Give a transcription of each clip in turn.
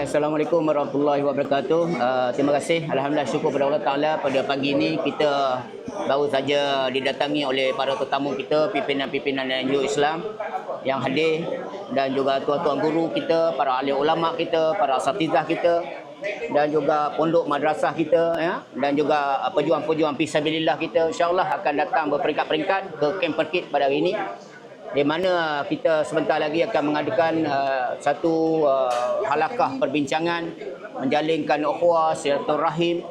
Assalamualaikum warahmatullahi wabarakatuh. Uh, terima kasih. Alhamdulillah syukur kepada Allah Taala pada pagi ini kita baru saja didatangi oleh para tetamu kita, pimpinan-pimpinan NGO Islam yang hadir dan juga tuan-tuan guru kita, para ahli ulama kita, para asatizah kita dan juga pondok madrasah kita ya dan juga uh, pejuang-pejuang fisabilillah kita insyaallah akan datang berperingkat-peringkat ke Camp Perkit pada hari ini di mana kita sebentar lagi akan mengadakan uh, satu uh, halakah perbincangan menjalinkan ukhuwah silaturahim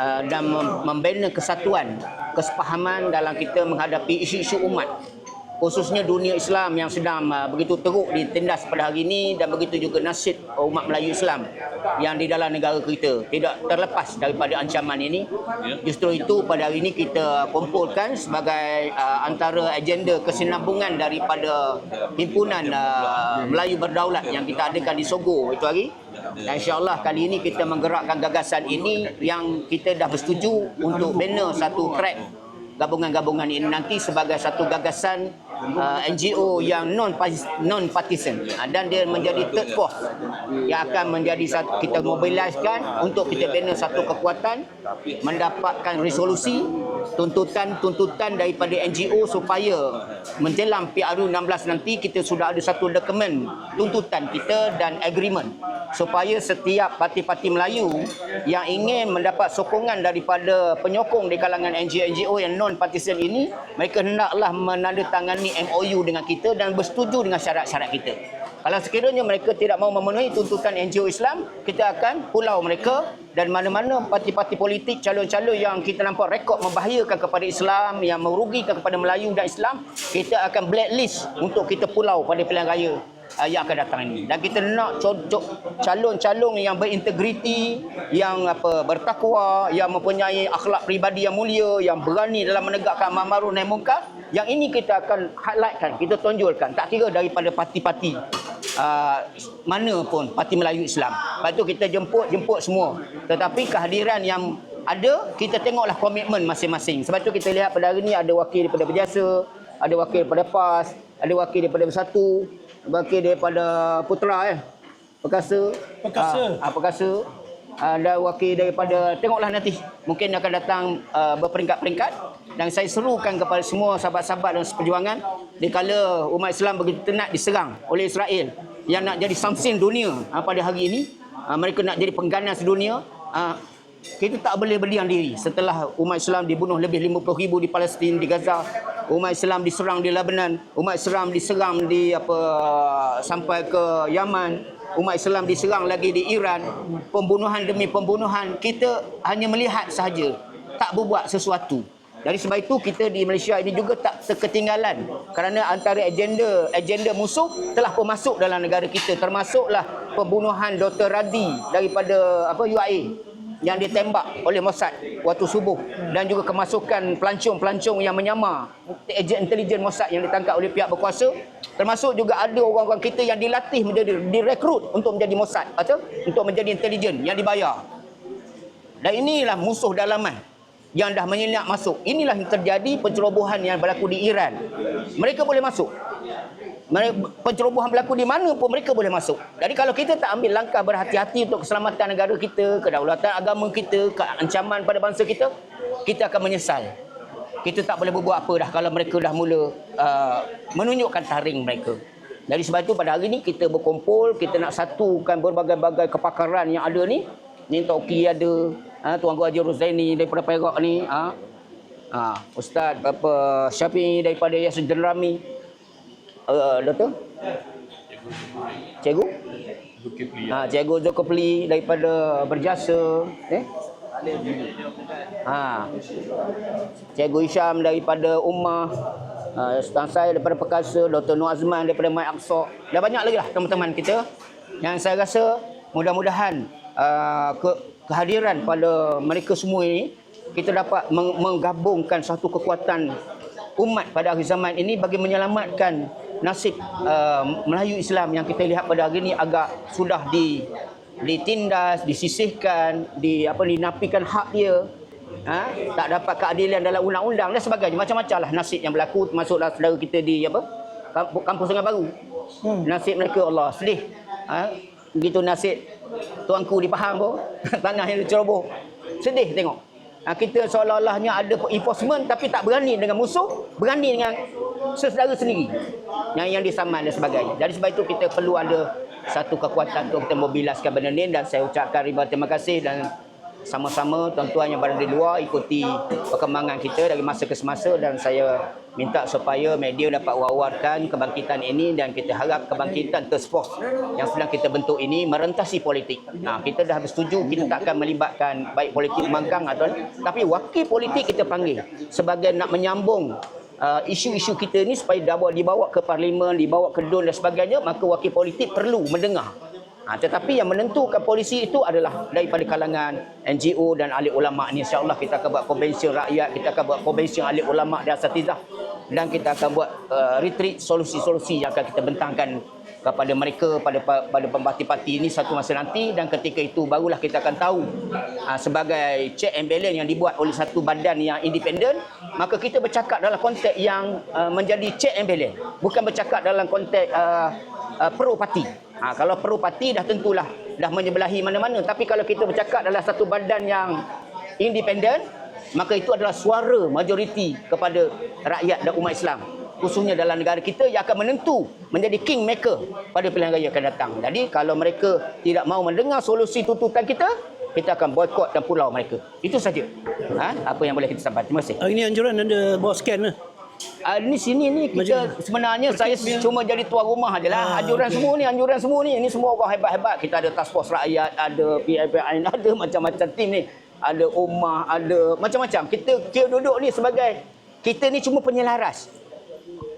uh, dan mem- membina kesatuan kesepahaman dalam kita menghadapi isu-isu umat khususnya dunia Islam yang sedang uh, begitu teruk ditindas pada hari ini dan begitu juga nasib umat Melayu Islam yang di dalam negara kita. Tidak terlepas daripada ancaman ini. Justru itu pada hari ini kita kumpulkan sebagai uh, antara agenda kesinambungan daripada himpunan uh, Melayu Berdaulat yang kita adakan di Sogo itu hari. Dan insyaAllah kali ini kita menggerakkan gagasan ini yang kita dah bersetuju untuk bina satu track gabungan-gabungan ini nanti sebagai satu gagasan uh, NGO yang non non partisan uh, dan dia menjadi third force yang akan menjadi satu, kita mobiliskan untuk kita bina satu kekuatan mendapatkan resolusi tuntutan-tuntutan daripada NGO supaya menjelang PRU 16 nanti kita sudah ada satu dokumen tuntutan kita dan agreement supaya setiap parti-parti Melayu yang ingin mendapat sokongan daripada penyokong di kalangan NGO-NGO yang non partisan ini mereka hendaklah menandatangani MOU dengan kita dan bersetuju dengan syarat-syarat kita. Kalau sekiranya mereka tidak mau memenuhi tuntutan NGO Islam, kita akan pulau mereka dan mana-mana parti-parti politik calon-calon yang kita nampak rekod membahayakan kepada Islam, yang merugikan kepada Melayu dan Islam, kita akan blacklist untuk kita pulau pada pilihan raya uh, yang akan datang ini. Dan kita nak cocok calon-calon yang berintegriti, yang apa bertakwa, yang mempunyai akhlak pribadi yang mulia, yang berani dalam menegakkan amar ma'ruf nahi munkar. Yang ini kita akan highlightkan, kita tonjolkan. Tak kira daripada parti-parti uh, mana pun parti Melayu Islam. Lepas tu kita jemput-jemput semua. Tetapi kehadiran yang ada, kita tengoklah komitmen masing-masing. Sebab tu kita lihat pada hari ni ada wakil daripada Berjasa, ada wakil daripada PAS, ada wakil daripada Bersatu, wakil daripada Putra eh. Perkasa. Perkasa. Ah, ah, Perkasa. Ada wakil daripada tengoklah nanti. Mungkin akan datang uh, berperingkat-peringkat. Dan saya serukan kepada semua sahabat-sahabat dan seperjuangan dikala umat Islam begitu tenat diserang oleh Israel yang nak jadi samsin dunia uh, pada hari ini uh, mereka nak jadi pengganas dunia uh, kita tak boleh berdiam diri. Setelah umat Islam dibunuh lebih 50 ribu di Palestin di Gaza umat Islam diserang di Lebanon umat Islam diserang di apa sampai ke Yaman umat Islam diserang lagi di Iran pembunuhan demi pembunuhan kita hanya melihat sahaja tak berbuat sesuatu dari sebab itu kita di Malaysia ini juga tak terketinggalan kerana antara agenda agenda musuh telah pun masuk dalam negara kita termasuklah pembunuhan Dr. Radi daripada apa UAE yang ditembak oleh Mossad waktu subuh dan juga kemasukan pelancong-pelancong yang menyamar ejen intelijen Mossad yang ditangkap oleh pihak berkuasa termasuk juga ada orang-orang kita yang dilatih menjadi direkrut untuk menjadi Mossad atau untuk menjadi intelijen yang dibayar dan inilah musuh dalaman yang dah menyelinap masuk. Inilah yang terjadi pencerobohan yang berlaku di Iran. Mereka boleh masuk. Pencerobohan berlaku di mana pun mereka boleh masuk. Jadi kalau kita tak ambil langkah berhati-hati untuk keselamatan negara kita, kedaulatan agama kita, ancaman pada bangsa kita, kita akan menyesal. Kita tak boleh berbuat apa dah kalau mereka dah mula uh, menunjukkan taring mereka. Dari sebab itu pada hari ini kita berkumpul, kita nak satukan berbagai-bagai kepakaran yang ada ni. Ni Tok Ki ada, ha, Tuan Guru Haji Rozaini daripada Perak ni, ha. Ha, Ustaz apa Syafi'i daripada Yasin Jenrami. Uh, Doktor? Cikgu? Ha, Cikgu Zulkifli daripada Berjasa. Eh? Ha. Cikgu Isyam daripada Ummah. Uh, Ustaz saya daripada Perkasa, Dr. Nur Azman daripada Mai Aqsa. Dan banyak lagi lah teman-teman kita yang saya rasa mudah-mudahan uh, ke, kehadiran pada mereka semua ini kita dapat meng- menggabungkan satu kekuatan umat pada akhir zaman ini bagi menyelamatkan nasib uh, Melayu Islam yang kita lihat pada hari ini agak sudah di ditindas, disisihkan, di apa dinafikan hak dia. Ha? tak dapat keadilan dalam undang-undang dan sebagainya macam-macam lah nasib yang berlaku termasuklah saudara kita di apa kampung, kampung Sungai Baru hmm. nasib mereka Allah sedih ha? begitu nasib tuanku di Pahang pun tanah yang diceroboh. Sedih tengok. Ha, kita seolah-olahnya ada enforcement tapi tak berani dengan musuh, berani dengan sesaudara sendiri. Yang yang disaman dan sebagainya. Jadi sebab itu kita perlu ada satu kekuatan untuk kita mobilaskan benda ni dan saya ucapkan ribuan terima kasih dan sama-sama tuan-tuan yang berada di luar ikuti perkembangan kita dari masa ke semasa dan saya minta supaya media dapat wawarkan kebangkitan ini dan kita harap kebangkitan task force yang sedang kita bentuk ini merentasi politik. Nah, kita dah bersetuju kita tak akan melibatkan baik politik mangkang atau tapi wakil politik kita panggil sebagai nak menyambung uh, isu-isu kita ni supaya dibawa, dibawa ke parlimen, dibawa ke DUN dan sebagainya, maka wakil politik perlu mendengar. Ha, tetapi yang menentukan polisi itu adalah daripada kalangan NGO dan ahli ulama ni. insya-Allah kita akan buat konvensi rakyat, kita akan buat konvensi ahli ulama dan asatizah. Dan kita akan buat uh, retreat solusi-solusi yang akan kita bentangkan kepada mereka pada pada parti-parti ini satu masa nanti. Dan ketika itu barulah kita akan tahu uh, sebagai check and balance yang dibuat oleh satu badan yang independen maka kita bercakap dalam konteks yang uh, menjadi check and balance. Bukan bercakap dalam konteks uh, uh, pro parti Ha, kalau pro parti dah tentulah dah menyebelahi mana-mana. Tapi kalau kita bercakap dalam satu badan yang independen, maka itu adalah suara majoriti kepada rakyat dan umat Islam. Khususnya dalam negara kita yang akan menentu menjadi king maker pada pilihan raya akan datang. Jadi kalau mereka tidak mau mendengar solusi tuntutan kita, kita akan boykot dan pulau mereka. Itu saja. Ha? Apa yang boleh kita sampaikan. Terima kasih. Ah, ini anjuran anda bawa scan lah. Uh, ni sini ni kita Macam- sebenarnya saya cuma jadi tuan rumah aje lah. Ah, anjuran okey. semua ni, anjuran semua ni. Ini semua orang hebat-hebat. Kita ada task force rakyat, ada PIPIN, ada macam-macam tim ni. Ada Ummah, ada macam-macam. Kita kita duduk ni sebagai kita ni cuma penyelaras.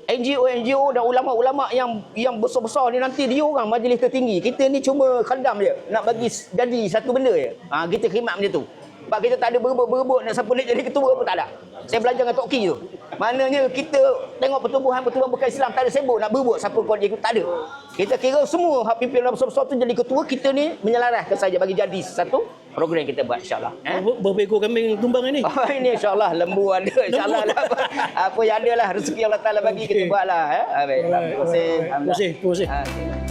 NGO NGO dan ulama-ulama yang yang besar-besar ni nanti dia orang majlis tertinggi. Kita ni cuma khadam je nak bagi jadi satu benda je. Ha, kita khidmat macam tu. Sebab kita tak ada berebut-berebut nak siapa nak jadi ketua pun tak ada. Saya belajar dengan Tok Ki tu. Maknanya kita tengok pertumbuhan-pertumbuhan bukan Islam tak ada sibuk nak berebut siapa kau jadi tak ada. Kita kira semua hak pimpinan besar-besar tu jadi ketua kita ni menyelaraskan saja bagi jadi satu program kita buat insya-Allah. Eh? Ber- Berapa ekor kambing tumbang ini? Oh ini insyaAllah lembu ada insyaAllah lah. Apa, apa yang ada lah rezeki Allah Ta'ala bagi kita Okey. buat lah. Eh? Baik. Terima kasih. Terima kasih. Terima kasih.